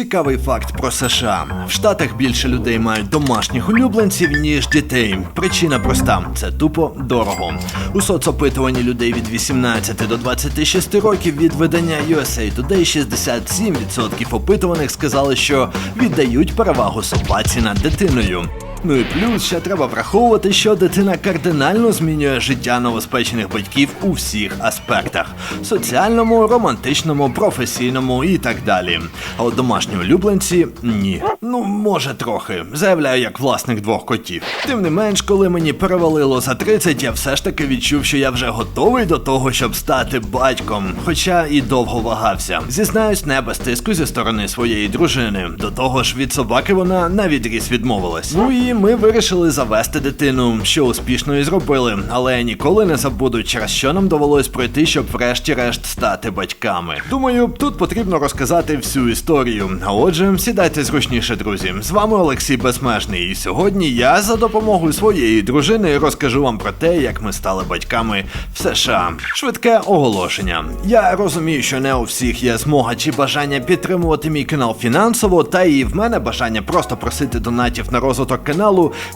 Цікавий факт про США. В Штатах більше людей мають домашніх улюбленців, ніж дітей. Причина проста: це тупо дорого. У соцопитуванні людей від 18 до 26 років від видання USA Today 67% опитуваних сказали, що віддають перевагу собаці над дитиною. Ну і плюс ще треба враховувати, що дитина кардинально змінює життя новоспечених батьків у всіх аспектах: соціальному, романтичному, професійному і так далі. А от домашні улюбленці ні. Ну, може, трохи. Заявляю, як власник двох котів. Тим не менш, коли мені перевалило за 30, я все ж таки відчув, що я вже готовий до того, щоб стати батьком. Хоча і довго вагався. Зізнаюсь, не без тиску зі сторони своєї дружини. До того ж, від собаки вона на відріз відмовилась. Ну і ми вирішили завести дитину, що успішно і зробили. Але ніколи не забуду, через що нам довелось пройти, щоб врешті-решт стати батьками. Думаю, тут потрібно розказати всю історію. А отже, сідайте зручніше, друзі. З вами Олексій Безмежний. І сьогодні я за допомогою своєї дружини розкажу вам про те, як ми стали батьками в США. Швидке оголошення. Я розумію, що не у всіх є змога чи бажання підтримувати мій канал фінансово, та і в мене бажання просто просити донатів на розвиток каналу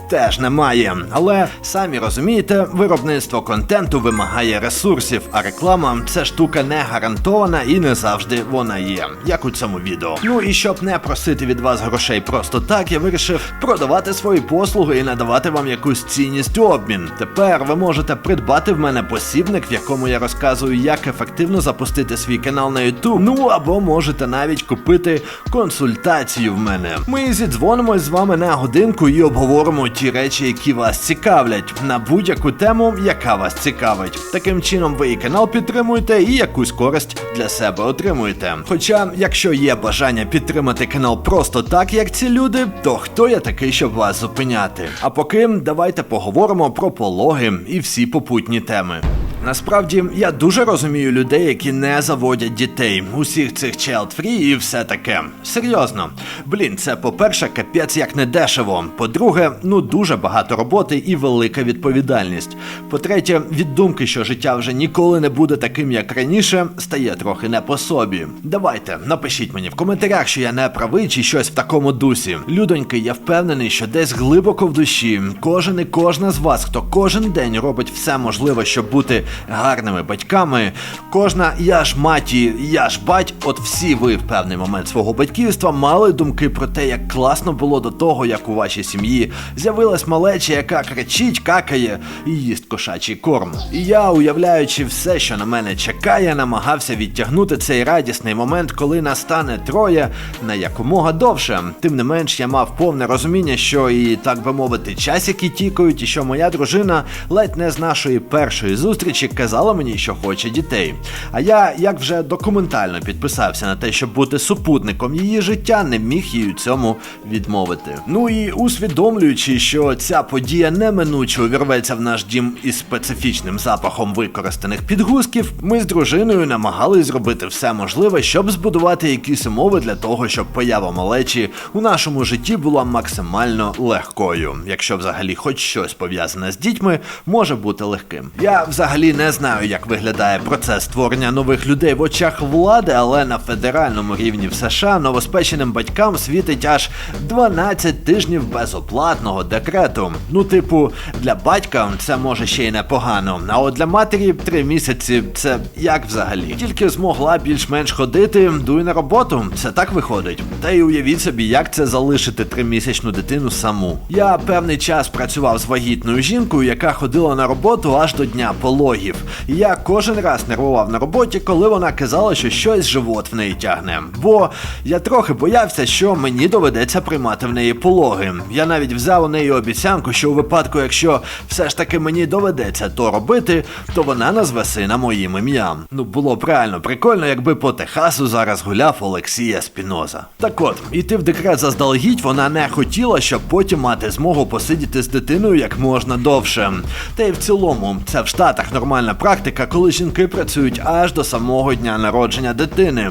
теж немає. Але самі розумієте, виробництво контенту вимагає ресурсів, а реклама це штука не гарантована і не завжди вона є, як у цьому відео. Ну і щоб не просити від вас грошей просто так, я вирішив продавати свої послуги і надавати вам якусь цінність у обмін. Тепер ви можете придбати в мене посібник, в якому я розказую, як ефективно запустити свій канал на YouTube. Ну або можете навіть купити консультацію в мене. Ми зідзвонимось з вами на годинку і обговоримо ті речі, які вас цікавлять, на будь-яку тему, яка вас цікавить. Таким чином, ви і канал підтримуєте, і якусь користь для себе отримуєте. Хоча, якщо є бажання підтримати канал просто так, як ці люди, то хто я такий, щоб вас зупиняти? А поки давайте поговоримо про пологи і всі попутні теми. Насправді я дуже розумію людей, які не заводять дітей, усіх цих child free і все таке. Серйозно, блін, це по-перше, капець як не дешево. По-друге, ну дуже багато роботи і велика відповідальність. По-третє, від думки, що життя вже ніколи не буде таким, як раніше, стає трохи не по собі. Давайте, напишіть мені в коментарях, що я не правий чи щось в такому дусі. Людоньки, я впевнений, що десь глибоко в душі, кожен і кожна з вас, хто кожен день робить все можливе, щоб бути гарними батьками. Кожна я ж маті, я ж бать, от всі ви в певний момент свого батьківства мали думки про те, як класно було до того, як у вашій сім'ї з'явилась малеча, яка кричить, какає і їсть кошачий корм. І я, уявляючи все, що на мене чекає, намагався відтягнути цей радісний момент, коли настане троє на якомога довше. Тим не менш, я мав повне розуміння, що і так би мовити, часики тікають, і що моя дружина ледь не з нашої першої зустрічі казала мені, що хоче дітей. А я, як вже документально підписався на те, щоб бути супутником її життя, не міг їй у цьому відмовити. Ну і усвідомлюючи, що ця подія неминуче увірветься в наш дім із специфічним запахом використаних підгузків, ми з дружиною намагались зробити все можливе, щоб збудувати якісь умови для того, щоб поява малечі у нашому житті була максимально легкою, якщо взагалі хоч щось пов'язане з дітьми може бути легким. Я взагалі не знаю, як виглядає процес створення нових людей в очах влади, але на федеральному рівні в США новоспеченим батькам світить аж 12 тижнів безоплатного декрету. Ну, типу, для батька це може ще й непогано. А от для матері 3 місяці це як взагалі? Тільки змогла більш-менш ходити, дуй на роботу. Це так виходить. Та й уявіть собі, як це залишити тримісячну дитину саму. Я певний час працював з вагітною жінкою, яка ходила на роботу аж до дня пологів. І я кожен раз нервував на роботі, коли вона казала, що щось живот в неї тягне. Бо я трохи боявся, що мені доведеться приймати в неї пологи. Я навіть взяв у неї обіцянку, що у випадку, якщо все ж таки мені доведеться то робити, то вона назве сина моїм ім'ям. Ну було б реально прикольно, якби по Техасу зараз гуляв Олексія Спіноза. Так от, іти в декрет заздалегідь вона не хотіла, щоб потім мати змогу посидіти з дитиною як можна довше. Та й в цілому, це в Штатах нормально нормальна практика, коли жінки працюють аж до самого дня народження дитини.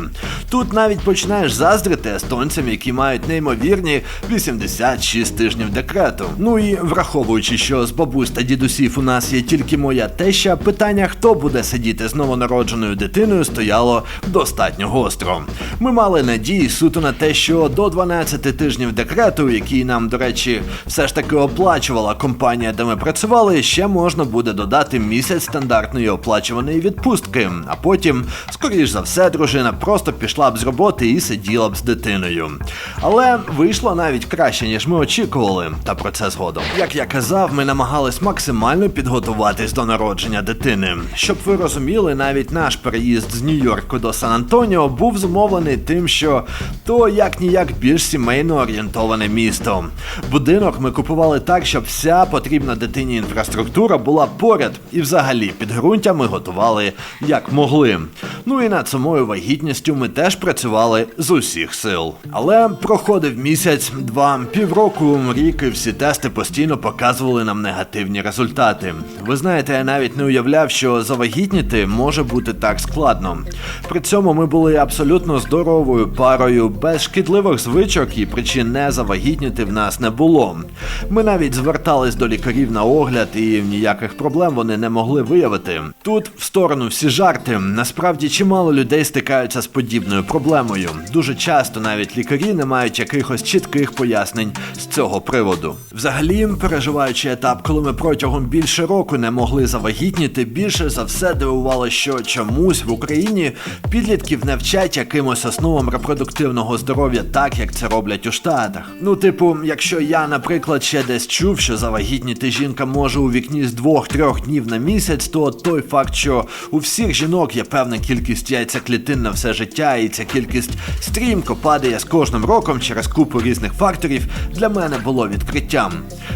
Тут навіть починаєш заздрити естонцям, які мають неймовірні 86 тижнів декрету. Ну і враховуючи, що з бабусь та дідусів у нас є тільки моя теща, питання, хто буде сидіти з новонародженою дитиною, стояло достатньо гостро. Ми мали надії суто на те, що до 12 тижнів декрету, який нам, до речі, все ж таки оплачувала компанія, де ми працювали, ще можна буде додати місяць стандартної оплачуваної відпустки. А потім, скоріш за все, дружина просто пішла б з роботи і сиділа б з дитиною. Але вийшло навіть краще, ніж ми очікували, та про це згодом. Як я казав, ми намагались максимально підготуватись до народження дитини. Щоб ви розуміли, навіть наш переїзд з Нью-Йорку до Сан-Антоніо був зумовлений тим, що то як ніяк більш сімейно орієнтоване місто. Будинок ми купували так, щоб вся потрібна дитині інфраструктура була поряд, і взагалі підґрунтя ми готували як могли. Ну і над самою вагітністю ми теж працювали з усіх сил. Але проходив місяць, два, півроку, рік, і всі тести постійно показували нам негативні результати. Ви знаєте, я навіть не уявляв, що завагітніти може бути так складно. При цьому ми були абсолютно здоровою парою, без шкідливих звичок і причин не завагітніти в нас не було. Ми навіть звертались до лікарів на огляд, і ніяких проблем вони не могли виявити. Тут в сторону всі жарти. Насправді чимало людей стикаються з подібною проблемою. Дуже часто навіть лікарі не мають якихось чітких пояснень з цього приводу. Взагалі, переживаючи етап, коли ми протягом більше року не могли завагітніти, більше за все дивувало, що чомусь в Україні підлітків не вчать якимось основам репродуктивного здоров'я, так як це роблять у Штатах. Ну, типу, якщо я, наприклад, ще десь чув, що завагітніти жінка може у вікні з двох-трьох днів на місяць, то той факт, що у всіх жінок є певна кількість яйцеклітин на все життя, і ця кількість стрімко падає з кожним роком через купу різних факторів, для мене було відкриттям.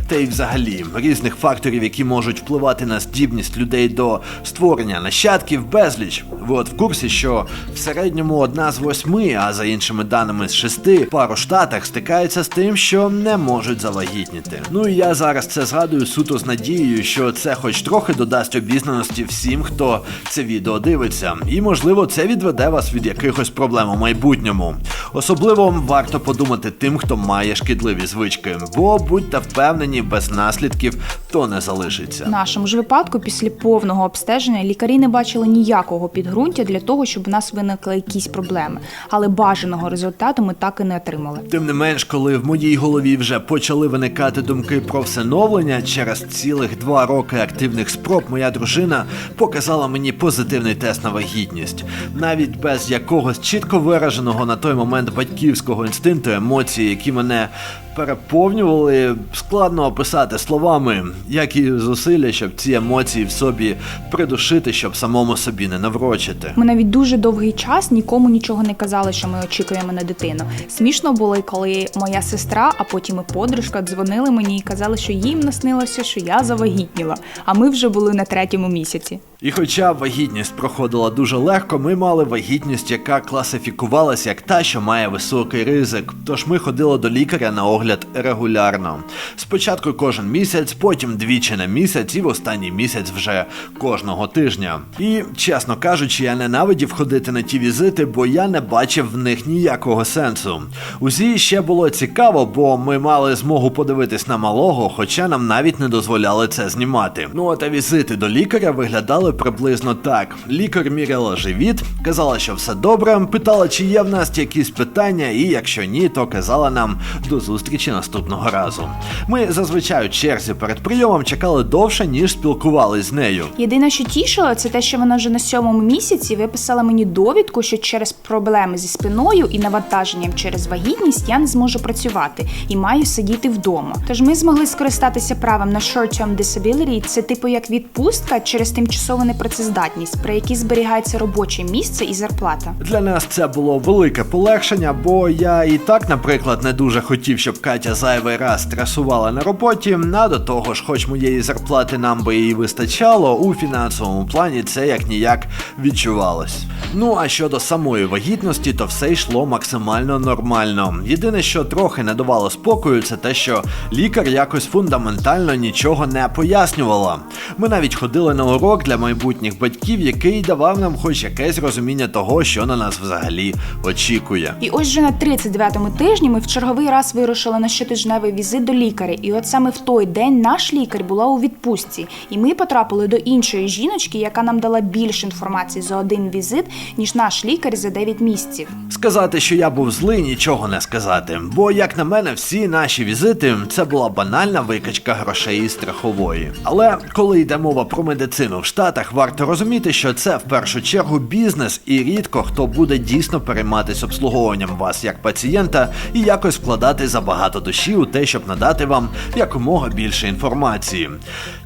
Та й взагалі різних факторів, які можуть впливати на здібність людей до створення нащадків, безліч. Ви от в курсі, що в середньому одна з восьми, а за іншими даними з шести, пар у штатах стикається з тим, що не можуть завагітніти. Ну і я зараз це згадую суто з надією, що це хоч трохи додасть обізнаності всім, хто це відео дивиться, і можливо це відведе вас від якихось проблем у майбутньому. Особливо варто подумати тим, хто має шкідливі звички, бо будьте впевнені, без наслідків то не залишиться. В нашому ж випадку, після повного обстеження, лікарі не бачили ніякого підґрунтя для того, щоб у нас виникли якісь проблеми. Але бажаного результату ми так і не отримали. Тим не менш, коли в моїй голові вже почали виникати думки про всиновлення, через цілих два роки активних спроб моя дружина показала мені позитивний тест на вагітність, навіть без якогось чітко вираженого на той момент батьківського інстинкту емоції, які мене переповнювали, складно описати словами, як і зусилля, щоб ці емоції в собі придушити, щоб самому собі не наврочити. Ми навіть дуже довгий час нікому нічого не казали, що ми очікуємо на дитину. Смішно було, коли моя сестра, а потім і подружка дзвонили мені і казали, що їм наснилося, що я завагітніла, а ми вже були на третьому місяці. І хоча вагітність проходила дуже легко, ми мали вагітність, яка класифікувалася як та, що має високий ризик. Тож ми ходили до лікаря на огляд регулярно. Спочатку кожен місяць, потім двічі на місяць, і в останній місяць вже кожного тижня. І чесно кажучи, я ненавидів ходити на ті візити, бо я не бачив в них ніякого сенсу. УЗІ ще було цікаво, бо ми мали змогу подивитись на малого, хоча нам навіть не дозволяли це знімати. Ну а та візити до лікаря виглядали приблизно так: лікар міряла живіт, казала, що все добре, питала, чи є в нас якісь питання, і якщо ні, то казала нам до зустрічі наступного разу. Ми зазвичай у черзі перед прийомом чекали довше, ніж спілкувались з нею. Єдине, що тішило, це те, що вона вже на сьомому місяці виписала мені довідку, що через проблеми зі спиною і навантаженням через вагітність я не зможу працювати і маю сидіти вдома. Тож ми змогли скористатися правом на short-term disability, це типу як відпустка через тимчасову непрацездатність, при якій зберігається робоче місце і зарплата. Для нас це було велике полегшення, бо я і так, наприклад, не дуже хотів, щоб Катя зайвий раз стресувала на роботі. А до того ж, хоч моєї зарплати нам би і вистачало, у фінансовому плані це як ніяк відчувалось. Ну а щодо самої вагітності, то все йшло максимально нормально. Єдине, що трохи не давало спокою, це те, що лікар якось фундаментально нічого не пояснювала. Ми навіть ходили на урок для майбутніх батьків, який давав нам хоч якесь розуміння того, що на нас взагалі очікує. І ось вже на 39-му тижні ми в черговий раз вирушили на щотижневий візит до лікаря. І от саме в той день наш лікар була у відпустці, і ми потрапили до іншої жіночки, яка нам дала більше інформації за один візит, ніж наш лікар за 9 місяців. Сказати, що я був злий, нічого не сказати. Бо, як на мене, всі наші візити це була банальна викачка грошей із страхової. Але коли йде мова про медицину в Штатах, варто розуміти, що це в першу чергу бізнес, і рідко хто буде дійсно перейматися обслуговуванням вас як пацієнта і якось вкладати забагато душі у те, щоб надати вам якомога більше інформації.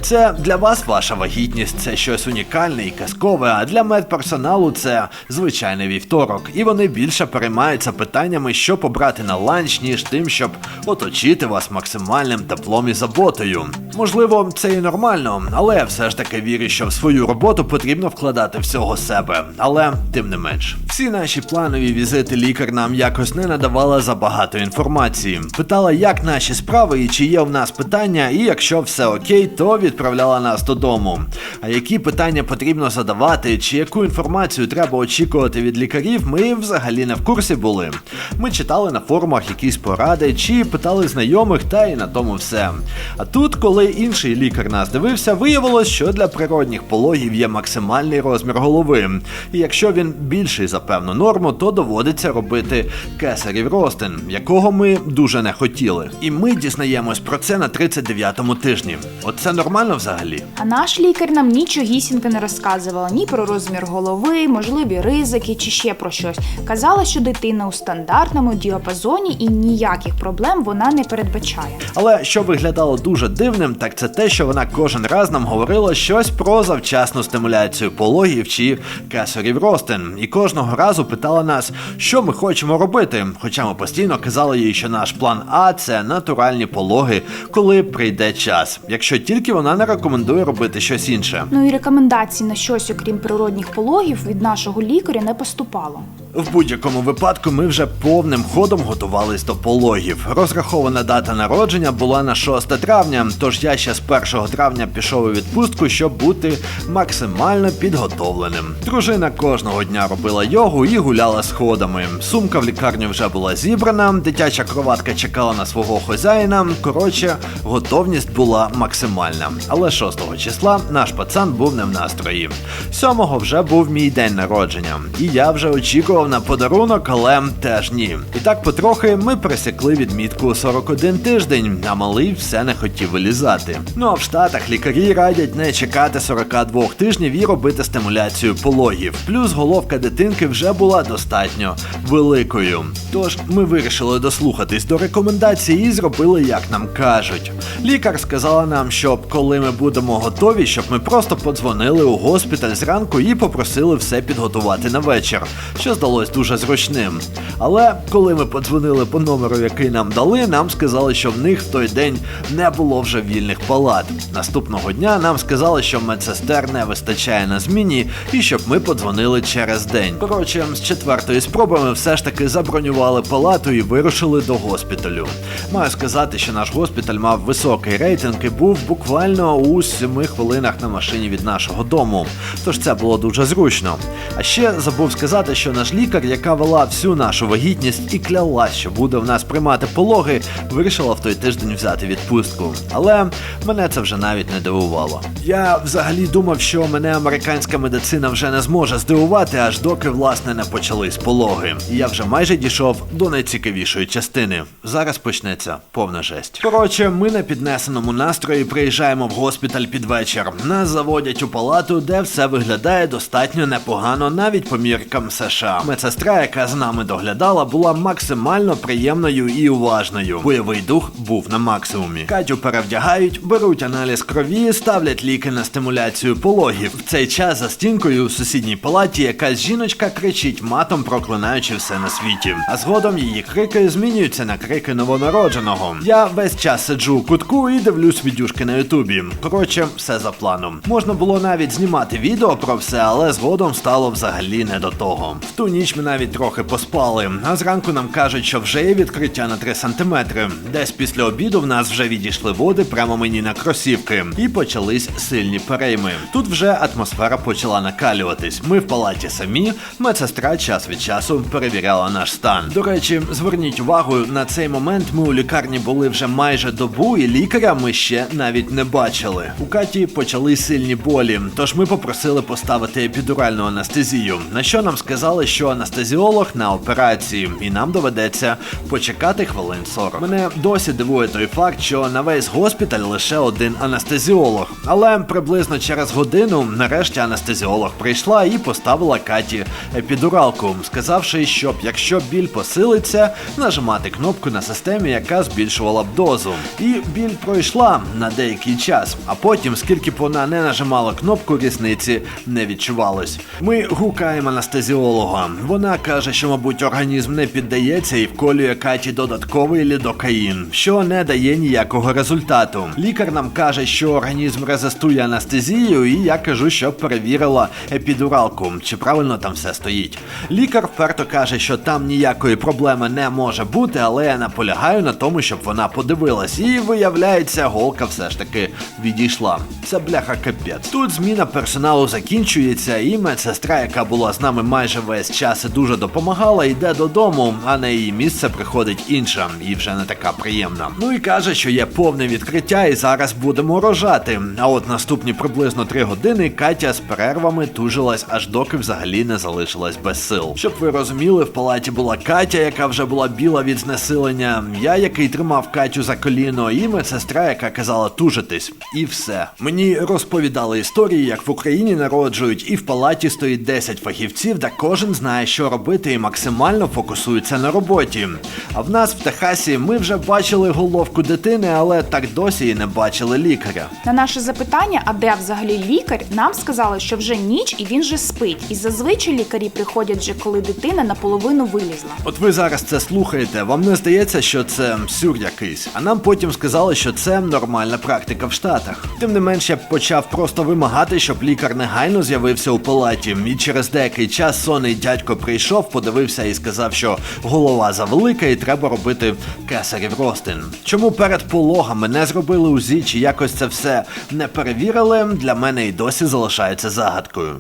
Це для вас ваша вагітність, це щось унікальне і казкове, а для медперсоналу це звичайний вівторок, і вони більше переймаються питаннями, що побрати на ланч, ніж тим, щоб оточити вас максимальним теплом і заботою. Можливо, це і нормально, але я все ж таки вірю, що в свою роботу потрібно вкладати всього себе. Але тим не менш, всі наші планові візити лікар нам якось не надавала забагато інформації. Питала, як наші справи і чи є в нас питання, і якщо все окей, то відправляла нас додому. А які питання потрібно задавати, чи яку інформацію треба очікувати від лікарів, ми взагалі не в курсі були. Ми читали на форумах якісь поради, чи питали знайомих, та і на тому все. А тут, коли інший лікар нас дивився, виявилось, що для природних пологів є максимальний розмір голови. І якщо він більший за певну норму, то доводиться робити кесарів ростин, якого ми дуже не хотіли. І ми дізнаємось про це на 39-му тижні. Оце нормально взагалі. А наш лікар нам нічогісінько не розказувала ні про розмір голови, можливі ризики чи ще про щось. Казала, що дитина у стандартному діапазоні і ніяких проблем вона не передбачає. Але що виглядало дуже дивним, так це те, що вона кожен раз нам говорила щось про завчасну стимуляцію пологів чи кесарів ростин, і кожного разу питала нас, що ми хочемо робити. Хоча ми постійно казали їй, що наш план А це натуральні пологи, коли прийде час, якщо тільки вона не рекомендує робити щось інше. Ну і рекомендацій на щось, окрім природних пологів, від нашого лікаря не поступало. В будь-якому випадку ми вже повним ходом готувались до пологів. Розрахована дата народження була на 6 травня, тож я ще з 1 травня пішов у відпустку, щоб бути максимально підготовленим. Дружина кожного дня робила йогу і гуляла сходами. Сумка в лікарню вже була зібрана, дитяча кроватка чекала на свого хазяїна. Коротше, готовність була максимальна. Але 6 числа наш пацан був не в настрої. 7-го вже був мій день народження, і я вже очікував на подарунок, але теж ні. І так потрохи ми присікли відмітку 41 тиждень, а малий все не хотів вилізати. Ну а в Штатах лікарі радять не чекати 42 тижнів і робити стимуляцію пологів. Плюс головка дитинки вже була достатньо великою. Тож ми вирішили дослухатись до рекомендацій і зробили, як нам кажуть. Лікар сказала нам, щоб коли ми будемо готові, щоб ми просто подзвонили у госпіталь зранку і попросили все підготувати на вечір, що здалось дуже зручним. Але коли ми подзвонили по номеру, який нам дали, нам сказали, що в них в той день не було вже вільних палат. Наступного дня нам сказали, що медсестер не вистачає на зміні, і щоб ми подзвонили через день. Коротше, з четвертої спроби ми все ж таки забронювали палату і вирушили до госпіталю. Маю сказати, що наш госпіталь мав високий рейтинг і був буквально у 7 хвилинах на машині від нашого дому. Тож це було дуже зручно. А ще забув сказати, що наш лікар, яка вела всю нашу вагітність і клялась, що буде в нас приймати пологи, вирішила в той тиждень взяти відпустку. Але мене це вже навіть не дивувало. Я взагалі думав, що мене американська медицина вже не зможе здивувати, аж доки власне не почались пологи. І я вже майже дійшов до найцікавішої частини. Зараз почнеться повна жесть. Коротше, ми на піднесеному настрої приїжджаємо в госпіталь під вечір. Нас заводять у палату, де все виглядає достатньо непогано, навіть по міркам США. Медсестра, яка з нами доглядала, була максимально приємною і уважною. Бойовий дух був на максимумі. Катю перевдягають, беруть аналіз крові, ставлять ліки на стимуляцію пологів. В цей час за стінкою у сусідній палаті якась жіночка кричить матом, проклинаючи все на світі. А згодом її крики змінюються на крики новонародженого. Я весь час сиджу у кутку і дивлюсь відюшки на Ютубі. Коротше, все за планом. Можна було навіть знімати відео про все, але згодом стало взагалі не до того. В ту ніч ми навіть трохи поспали, а зранку нам кажуть, що вже є відкриття на 3 сантиметри. Десь після обіду в нас вже відійшли води прямо мені на кросівки, і почались сильні перейми. Тут вже атмосфера почала накалюватись. Ми в палаті самі, медсестра час від часу перевіряла наш стан. До речі, зверніть увагу, на цей момент ми у лікарні були вже майже добу, і лікаря ми ще навіть не бачили. У Каті почали сильні болі, тож ми попросили поставити епідуральну анестезію. На що нам сказали, що анестезіолог на операції, і нам доведеться почекати хвилин 40. Мене досі дивує той факт, що на весь госпіталь лише один анестезіолог. Але приблизно через годину нарешті анестезіолог прийшла і поставила Каті епідуралку, сказавши, щоб якщо біль посилиться, нажимати кнопку на системі, яка збільшувала б дозу. І біль пройшла на деякий час, а потім, скільки б вона не нажимала кнопку, різниці не відчувалось. Ми гукаємо анестезіолога. Вона каже, що, мабуть, організм не піддається і вколює Каті додатковий лідокаїн, що не дає ніякого результату. Лікар нам каже, що організм резистує анестезію, і я кажу, що перевірила епідуралку, чи правильно там все стоїть. Лікар вперто каже, що там ніякої проблеми не може бути, але я наполягаю на тому, щоб вона подивилась. І виявляється, голка все ж таки відійшла. Це бляха капець. Тут зміна персоналу закінчується, і медсестра, яка була з нами майже весь час дуже допомагала, йде додому, а на її місце приходить інша, і вже не така приємна. Ну і каже, що є повне відкриття, і зараз будемо рожати. А от наступні приблизно три години Катя з перервами тужилась, аж доки взагалі не залишилась без сил. Щоб ви розуміли, в палаті була Катя, яка вже була біла від знесилення. Я, який тримав Катю за коліно, і медсестра, яка казала тужитись. І все. Мені розповідали історії, як в Україні народжують, і в палаті стоїть 10 фахівців, де кожен знає, що робити, і максимально фокусується на роботі. А в нас в Техасі ми вже бачили головку дитини, але так досі і не бачили лікаря. На наше запитання, а де взагалі лікар, нам сказали, що вже ніч і він же спить. І зазвичай лікарі приходять вже коли дитина наполовину вилізла. От ви зараз це слухаєте, вам не здається, що це сюр якийсь, а нам потім сказали, що це нормальна практика в Штатах. Тим не менш, я почав просто вимагати, щоб лікар негайно з'явився у палаті. І через деякий час сонний дядько прийшов, подивився і сказав, що голова завелика і треба робити кесарів ростин. Чому перед пологами не зробили УЗІ чи якось це все не перевірили, для мене і досі залишається загадкою.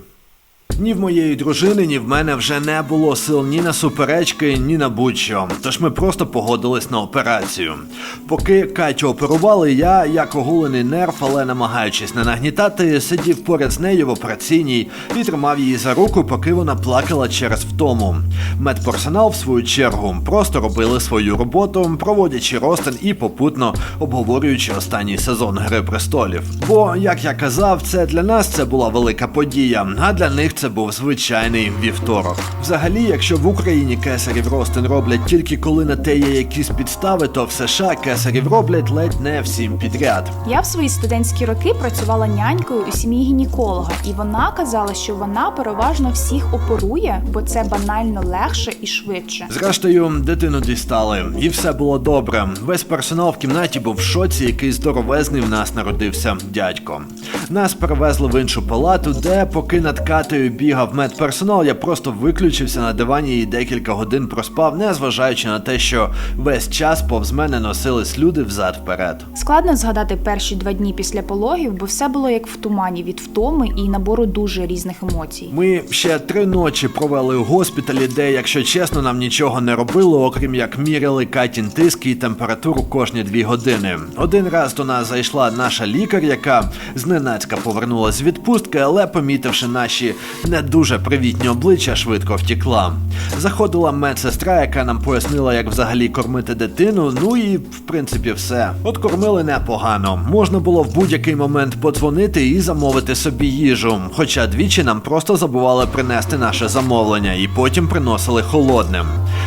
Ні в моєї дружини, ні в мене вже не було сил ні на суперечки, ні на будь-що. Тож ми просто погодились на операцію. Поки Катю оперували, я, як оголений нерв, але намагаючись не нагнітати, сидів поряд з нею в операційній і тримав її за руку, поки вона плакала через втому. Медперсонал, в свою чергу, просто робили свою роботу, проводячи розтин і попутно обговорюючи останній сезон Гри престолів. Бо, як я казав, це для нас це була велика подія, а для них це був звичайний вівторок. Взагалі, якщо в Україні кесарів ростин роблять тільки коли на те є якісь підстави, то в США кесарів роблять ледь не всім підряд. Я в свої студентські роки працювала нянькою у сім'ї гінеколога, і вона казала, що вона переважно всіх оперує, бо це банально легше і швидше. Зрештою, дитину дістали, і все було добре. Весь персонал в кімнаті був в шоці, який здоровезний в нас народився дядько. Нас перевезли в іншу палату, де, поки над катою бігав медперсонал, я просто виключився на дивані і декілька годин проспав, не зважаючи на те, що весь час повз мене носились люди взад вперед. Складно згадати перші два дні після пологів, бо все було як в тумані від втоми і набору дуже різних емоцій. Ми ще три ночі провели у госпіталі, де, якщо чесно, нам нічого не робили, окрім як міряли Катін тиск і температуру кожні дві години. Один раз до нас зайшла наша лікар, яка зненацька повернулася з відпустки, але помітивши наші Не дуже привітні обличчя швидко втікла. Заходила медсестра, яка нам пояснила, як взагалі кормити дитину. Ну і в принципі все. От кормили непогано. Можна було в будь-який момент подзвонити і замовити собі їжу. Хоча двічі нам просто забували принести наше замовлення і потім приносили холодним.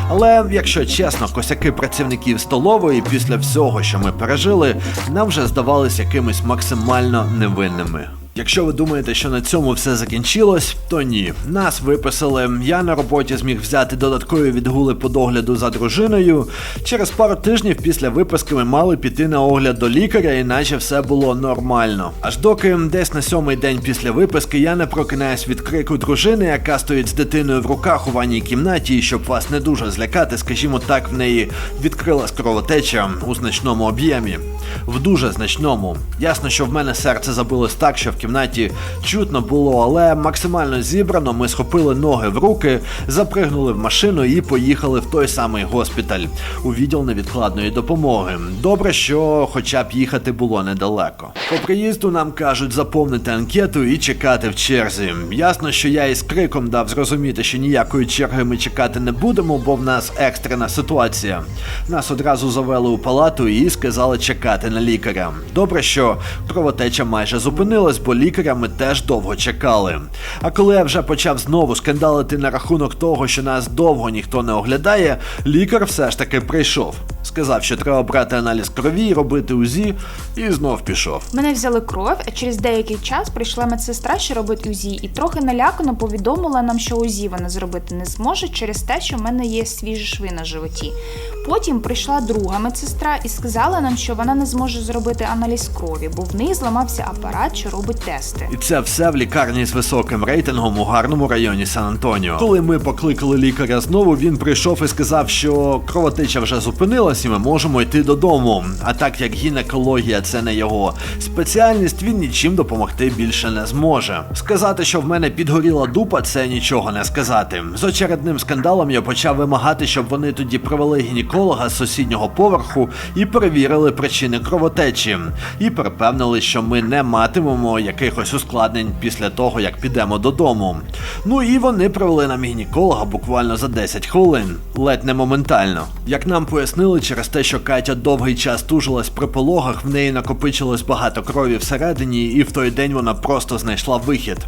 Але якщо чесно, косяки працівників столової після всього, що ми пережили, нам вже здавались якимись максимально невинними. Якщо ви думаєте, що на цьому все закінчилось, то ні. Нас виписали. Я на роботі зміг взяти додаткові відгули по догляду за дружиною. Через пару тижнів після виписки ми мали піти на огляд до лікаря, іначе все було нормально. Аж доки десь на сьомий день після виписки я не прокинаюсь від крику дружини, яка стоїть з дитиною в руках у ванній кімнаті, і щоб вас не дуже злякати, скажімо так, в неї відкрилась кровотеча у значному об'ємі. В дуже значному. Ясно, що в мене серце забилось так, що в кімнаті чутно було, але максимально зібрано ми схопили ноги в руки, запригнули в машину і поїхали в той самий госпіталь у відділ невідкладної допомоги. Добре, що хоча б їхати було недалеко. По приїзду нам кажуть заповнити анкету і чекати в черзі. Ясно, що я із криком дав зрозуміти, що ніякої черги ми чекати не будемо, бо в нас екстрена ситуація. Нас одразу завели у палату і сказали чекати на лікаря. Добре, що кровотеча майже зупинилась, бо лікаря ми теж довго чекали. А коли я вже почав знову скандалити на рахунок того, що нас довго ніхто не оглядає, лікар все ж таки прийшов. Сказав, що треба брати аналіз крові, робити УЗІ, і знов пішов. Мене взяли кров, а через деякий час прийшла медсестра, що робить УЗІ, і трохи налякано повідомила нам, що УЗІ вона зробити не зможе через те, що в мене є свіжі шви на животі. Потім прийшла друга медсестра і сказала нам, що вона не зможе зробити аналіз крові, бо в неї зламався апарат, що робить тести. І це все в лікарні з високим рейтингом у гарному районі Сан-Антоніо. Коли ми покликали лікаря знову, він прийшов і сказав, що кровотеча вже зупинилась і ми можемо йти додому. А так як гінекологія це не його спеціальність, він нічим допомогти більше не зможе. Сказати, що в мене підгоріла дупа, це нічого не сказати. З очередним скандалом я почав вимагати, щоб вони тоді привели гінеколога з сусіднього поверху і перевірили причини кровотечі. І перепевнили, що ми не матимемо якихось ускладнень після того, як підемо додому. Ну і вони привели нам гінеколога буквально за 10 хвилин, ледь не моментально. Як нам пояснили, через те, що Катя довгий час тужилась при пологах, в неї накопичилось багато крові всередині, і в той день вона просто знайшла вихід.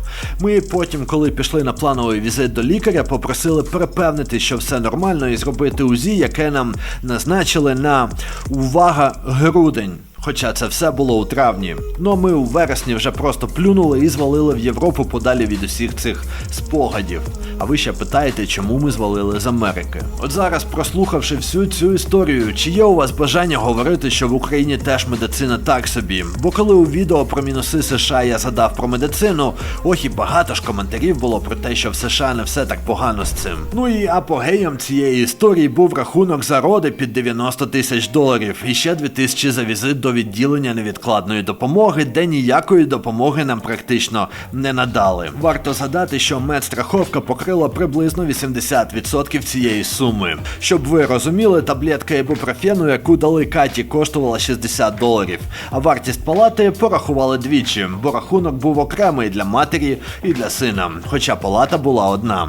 Ми потім, коли пішли на плановий візит до лікаря, попросили перепевнити, що все нормально, і зробити УЗІ, яке нам назначили на увага грудень. Хоча це все було у травні. Ну ми у вересні вже просто плюнули і звалили в Європу подалі від усіх цих спогадів. А ви ще питаєте, чому ми звалили з Америки? От зараз, прослухавши всю цю історію, чи є у вас бажання говорити, що в Україні теж медицина так собі? Бо коли у відео про мінуси США я задав про медицину, ох і багато ж коментарів було про те, що в США не все так погано з цим. Ну і апогеєм цієї історії був рахунок за роди під 90 тисяч доларів і ще 2000 за візит до відділення невідкладної допомоги, де ніякої допомоги нам практично не надали. Варто згадати, що медстраховка покрила приблизно 80% цієї суми. Щоб ви розуміли, таблетка ібупрофену, яку дали Каті, коштувала 60 доларів, а вартість палати порахували двічі, бо рахунок був окремий для матері і для сина, хоча палата була одна.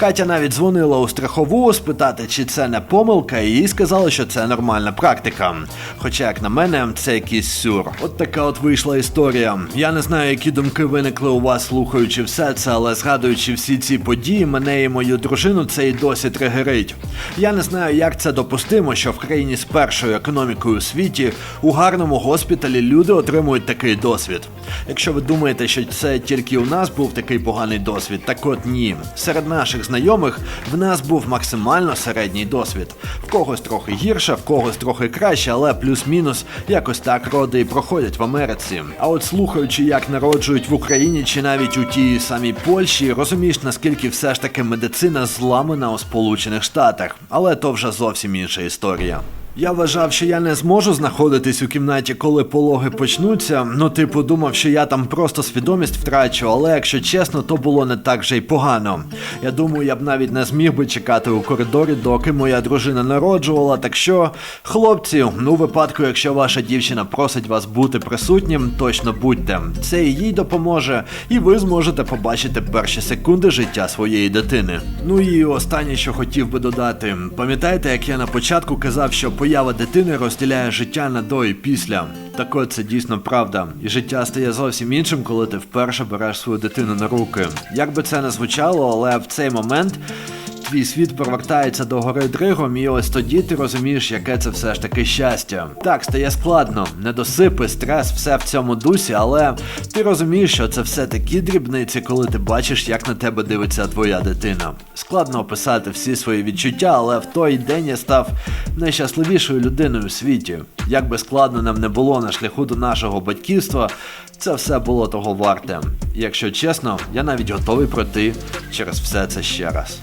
Катя навіть дзвонила у страхову спитати, чи це не помилка, і їй сказали, що це нормальна практика. Хоча, як на мене, це якийсь сюр. От така от вийшла історія. Я не знаю, які думки виникли у вас, слухаючи все це, але згадуючи всі ці події, мене і мою дружину це і досі тригерить. Я не знаю, як це допустимо, що в країні з першою економікою у світі у гарному госпіталі люди отримують такий досвід. Якщо ви думаєте, що це тільки у нас був такий поганий досвід, так от ні. Серед наших знайомих в нас був максимально середній досвід. В когось трохи гірше, в когось трохи краще, але плюс-мінус якось так роди і проходять в Америці. А от слухаючи, як народжують в Україні чи навіть у тій самій Польщі, розумієш, наскільки все ж таки медицина зламана у Сполучених Штатах. Але то вже зовсім інша історія. Я вважав, що я не зможу знаходитись у кімнаті, коли пологи почнуться. Ну, типу, думав, що я там просто свідомість втрачу, але якщо чесно, то було не так вже й погано. Я думаю, я б навіть не зміг би чекати у коридорі, доки моя дружина народжувала. Так що, хлопці, ну, випадку, якщо ваша дівчина просить вас бути присутнім, точно будьте. Це і їй допоможе, і ви зможете побачити перші секунди життя своєї дитини. Ну і останнє, що хотів би додати. Пам'ятаєте, як я на початку казав, що поява дитини розділяє життя на до і після. Так от це дійсно правда. І життя стає зовсім іншим, коли ти вперше береш свою дитину на руки. Як би це не звучало, але в цей момент. Твій світ повертається до гори Дригом, і ось тоді ти розумієш, яке це все ж таки щастя. Так, стає складно, недосипи, стрес, все в цьому дусі, але ти розумієш, що це все такі дрібниці, коли ти бачиш, як на тебе дивиться твоя дитина. Складно описати всі свої відчуття, але в той день я став найщасливішою людиною у світі. Як би складно нам не було на шляху до нашого батьківства, це все було того варте. Якщо чесно, я навіть готовий пройти через все це ще раз.